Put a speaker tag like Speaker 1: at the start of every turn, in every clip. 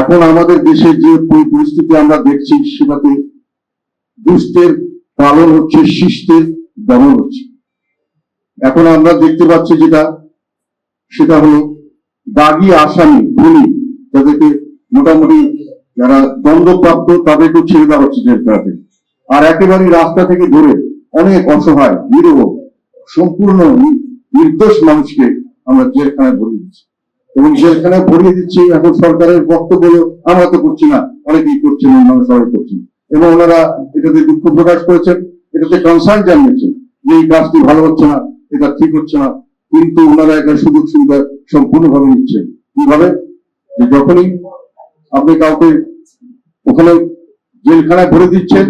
Speaker 1: এখন আমাদের দেশে যে পরিস্থিতি আমরা দেখছি, সেটাতে দুষ্টের পালন হচ্ছে, শিষ্টের দমন হচ্ছে। এখন আমরা দেখতে পাচ্ছি যেটা, সেটা হলো দাগি আসামি খুনি তাদেরকে মোটামুটি যারা দণ্ডপ্রাপ্ত তাদেরকেও ছেড়ে দেওয়া হচ্ছে জেলখানাতে আর একেবারে রাস্তা থেকে ধরে অনেক অসহায়, নিরহ, সম্পূর্ণ নির্দোষ মানুষকে আমরা জেলখানায় ভরিয়ে দিচ্ছি। এবং জেলখানায় ভরিয়ে দিচ্ছি, এখন সরকারের বক্তব্য আমরা তো করছি না, অনেকেই করছেন অন্যান্য সবাই করছেন এবং ওনারা এটাতে দুঃখ প্রকাশ করেছেন, এটাতে কনসার্ন জানিয়েছেন যে এই কাজটি ভালো হচ্ছে না, এটা ঠিক হচ্ছে না, কিন্তু ওনারা একটা সুযোগ সুবিধা সম্পূর্ণভাবে নিচ্ছেন। কীভাবে? যখনই আপনি কাউকে ওখানে জেলখানায় ভরে দিচ্ছেন,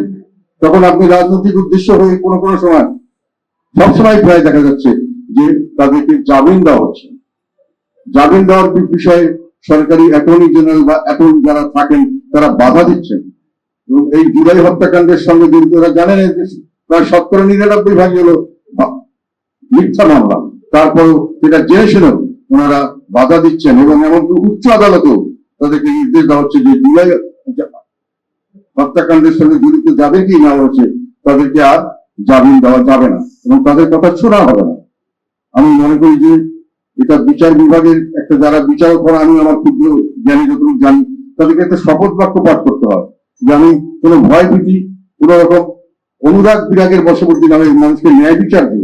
Speaker 1: তখন আপনি রাজনৈতিক উদ্দেশ্য হয়ে কোনো কোনো সময়, সবসময় প্রায় দেখা যাচ্ছে যে তাদেরকে জামিন দেওয়া হচ্ছে। জামিন দেওয়ার বিষয়ে সরকারি অ্যাটর্নি জেনারেল বা অ্যাটর্নি যারা থাকেন, তারা বাধা দিচ্ছেন। এবং এই জুলাই হত্যাকাণ্ডের সঙ্গে জড়িত এরা জানেন প্রায় শতকরা নিরানব্বই ভাগ হলো মিথ্যা মামলা। তারপরেও সেটা জেনে শুনেও ওনারা বাধা দিচ্ছেন এবং এমনকি উচ্চ আদালতেও তাদেরকে নির্দেশ দেওয়া হচ্ছে যে জুলাই হত্যাকাণ্ডের সঙ্গে জড়িত যাবে কি না হচ্ছে, তাদেরকে আর জামিন দেওয়া যাবে না এবং তাদের কথা শোনা হবে না। আমি মনে করি যে এটা বিচার বিভাগের একটা যারা বিচারক করা আমি আমার ক্ষুদ্র জ্ঞানী যতটুকু জানি, তাদেরকে একটা শপথ বাক্য পাঠ করতে হয় যে আমি কোনো ভয় ভীতি কোন রকম অনুরাগ বিরাগের বশবর্তী নামে মানুষকে ন্যায় বিচার দিব।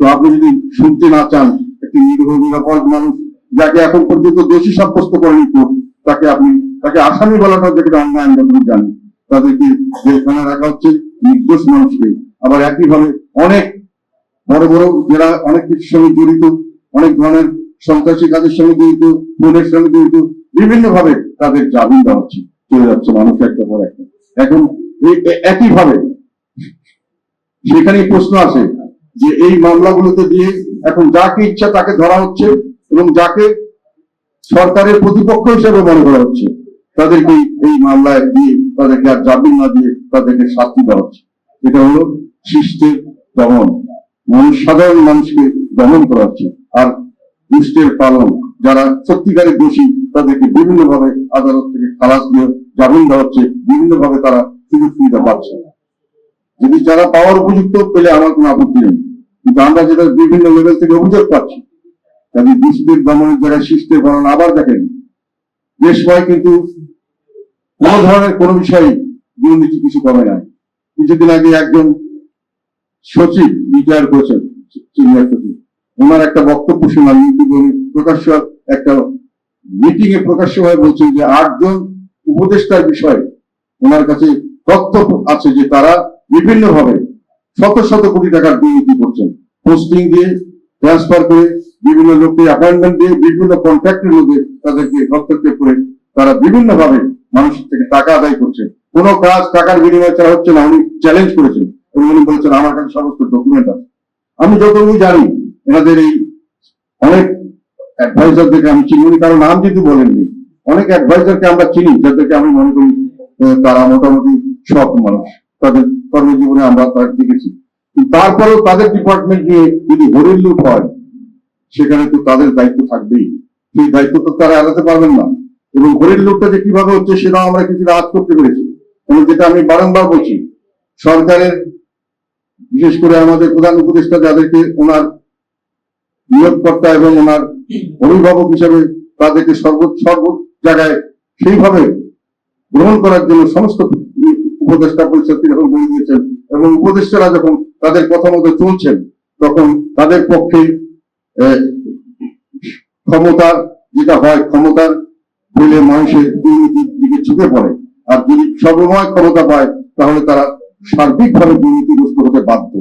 Speaker 1: তো আপনি যদি শুনতে না চান, একটি নিরীহ নিরাপদ মানুষ যাকে এখন পর্যন্ত দোষী সাব্যস্ত করেনি কোর্ট, তাকে আপনি, তাকে আসামি বলাটা যেটা অন্যায় যতটুকু জানি। তাদেরকে জেলখানা রাখা হচ্ছে, নির্দোষ মানুষকে। আবার একইভাবে অনেক বড় বড় যারা অনেক কিছুর সঙ্গে জড়িত অনেক ধরনের সন্ত্রাসী কাজের সঙ্গে জড়িত খুনের সঙ্গে জড়িত বিভিন্ন ভাবে তাদের জামিন দেওয়া হচ্ছে, চলে যাচ্ছে মানুষ একটা পর একটা। এখন এই- এ- একইভাবে সেখানেই প্রশ্ন আসে যে এই মামলাগুলোতে দিয়ে এখন যাকে ইচ্ছা তাকে ধরা হচ্ছে এবং যাকে সরকারের প্রতিপক্ষ হিসেবে মনে করা হচ্ছে, তাদেরকে এই মামলায় দিয়ে তাদেরকে আর জামিন না দিয়ে তাদেরকে শাস্তি দেওয়া হচ্ছে। এটা হলো শিষ্টের দমন। মানুষ সাধারণ মানুষকে দমন করা হচ্ছে। আর দুষ্টের পালন, যারা সত্যিকারের দোষী, তাদেরকে বিভিন্ন ভাবে আদালত থেকে খালাস দিয়ে জামিন দেওয়া হচ্ছে বিভিন্ন ভাবে তারা সুযোগ সুবিধা পাচ্ছে। যদি যারা পাওয়ার উপযুক্ত পেলে আমার কোনো আপত্তি নেই। কিন্তু আমরা যেটা বিভিন্ন লেভেল থেকে অভিযোগ পাচ্ছি কাজে দুষ্টের দমনের জায়গায় শিষ্টের পালন আবার দেখেন। যে সময় কিন্তু কোন ধরনের কোনো বিষয়ে দুর্নীতি কিছু কমে নাই। কিছুদিন আগে একজন সচিব রিটায়ার করেছেন সিনিয়র সচিব। ওনার একটা বক্তব্য ইউটিউবে প্রকাশ্য একটা মিটিং এ প্রকাশ্য হয়ে বলছেন যে আটজন উপদেষ্টার বিষয়ে ওনার কাছে তথ্য আছে যে তারা বিভিন্ন ভাবে শত শত কোটি টাকার দুর্নীতি করছেন। পোস্টিং দিয়ে ট্রান্সফার করে, বিভিন্ন লোককে অ্যাপয়েন্টমেন্ট দিয়ে, বিভিন্ন কন্ট্রাক্টের মধ্যে তাদেরকে হস্তক্ষেপ করে তারা বিভিন্ন ভাবে মানুষের থেকে টাকা আদায় করছে। কোনো কাজ টাকার বিনিময়ে ছাড়া হচ্ছে না, উনি চ্যালেঞ্জ করেছেন। উনি বলেছেন, আমার কাছে সমস্ত ডকুমেন্ট আছে। আমি যতটুকু জানি এনাদের এই অনেক অ্যাডভাইজারদেরকে আমি চিনি কারও নাম যেহেতু বলেননি, অনেক অ্যাডভাইজারকে আমরা চিনি, যাদেরকে আমি মনে করি তারা মোটামুটি সৎ মানুষ। তাদের কর্মজীবনে আমরা তার দেখেছি। তারপরেও তাদের ডিপার্টমেন্ট নিয়ে যদি হরিণ লুট হয়, সেখানে তো তাদের দায়িত্ব থাকবেই। সেই দায়িত্ব তো তারা এড়াতে পারবেন না। এবং হরিণ লুটটা যে কীভাবে হচ্ছে, সেটাও আমরা কিছুটা আজ করতে পেরেছি। এবং যেটা আমি বারংবার বলছি, সরকারের, বিশেষ করে আমাদের প্রধান উপদেষ্টা যাদেরকে ওনার নিয়োগকর্তা এবং ওনার অভিভাবক হিসেবে তাদেরকে সর্ব সর্ব জায়গায় সেইভাবে গ্রহণ করার জন্য সমস্ত উপদেষ্টা পরিষদ যখন বলে দিয়েছেন এবং উপদেষ্টারা যখন তাদের কথা মতো চলছেন, তখন তাদের পক্ষে ক্ষমতার যেটা হয়, ক্ষমতার বলে মানুষের দুর্নীতির দিকে ঝুঁকে পড়ে। আর যদি সর্বময় ক্ষমতা পায়, তাহলে তারা সার্বিকভাবে দুর্নীতিগ্রস্ত হতে বাধ্য।